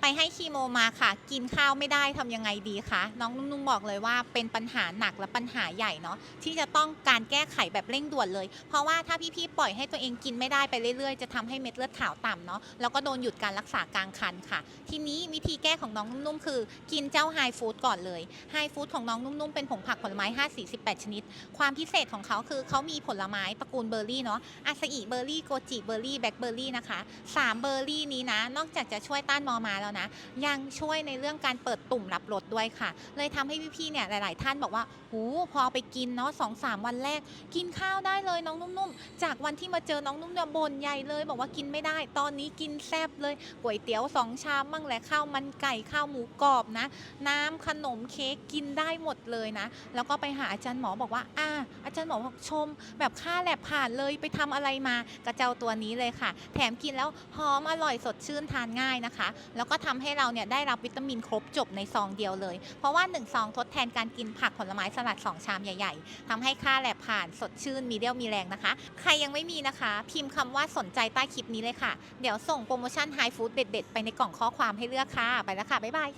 ไปให้คีโมมาค่ะ กินข้าวไม่ได้ทำยังไงดีคะน้องนุ่มๆบอกเลยว่าเป็นปัญหาหนักและปัญหาใหญ่เนาะที่จะต้องการแก้ไขแบบเร่งด่วนเลย เพราะว่าถ้าพี่ๆปล่อยให้ตัวเองกินไม่ได้ไปเรื่อยๆ จะทำให้เม็ดเลือดขาวต่ำเนาะแล้วก็โดนหยุดการรักษากลางคันค่ะ ทีนี้วิธีแก้ของน้องนุ่มๆคือ กินเจ้าไฮฟู้ดก่อนเลยไฮฟู้ดของน้องนุ่มๆเป็นผงผักผลไม้5-48 ชนิด ความพิเศษของเขาคือเขามีผลไม้ตระกูลเบอร์รี่เนาะอาซาอิเบอร์รี่โกจิเบอร์รี่แบล็คเบอร์รี่นะคะสามเบอร์รี่นี้นะ นอกจากจะช่วยต้านมอมาแล้วนะ ยังช่วยในเรื่องการเปิดตุ่มรับรสด้วยค่ะ เลยทำให้พี่ๆเนี่ยหลาย ๆ ท่านบอกว่าหูพอไปกินเนาะสองสามวันแรก กินข้าวได้เลยน้องนุ่มๆ จากวันที่มาเจอน้องนุ่มเนี่ยบ่นใหญ่เลย บอกว่ากินไม่ได้ ตอนนี้กินแซ่บเลยก๋วยเตี๋ยวสองชามมั่งแหละข้าวมันไก่ข้าวหมูกรอบนะ น้ำขนมเค้กกินได้หมดเลยนะ แล้วก็ไปหาอาจารย์หมอบอกว่าอ่าอาจารย์หมอบอกชม แบบค่าแลบผ่านเลยไปทำอะไรมากระเจ้าตัวนี้เลยค่ะ แถมกินแล้วหอมอร่อยสดชื่นทานง่ายนะคะ แล้วก็ทำให้เราเนี่ยได้รับวิตามินครบจบในซองเดียวเลย เพราะว่า 1 ซองทดแทนการกินผักผลไม้สลัด 2 ชามใหญ่ๆทำให้ค่าแลบผ่านสดชื่นมีเดียวมีแรงนะคะ ใครยังไม่มีนะคะ พิมพ์คำว่าสนใจใต้คลิปนี้เลยค่ะ เดี๋ยวส่งโปรโมชั่นไฮฟู้ดเด็ดๆ ไปในกล่องข้อความให้เลือกค่ะ ไปแล้วค่ะ บ๊ายบาย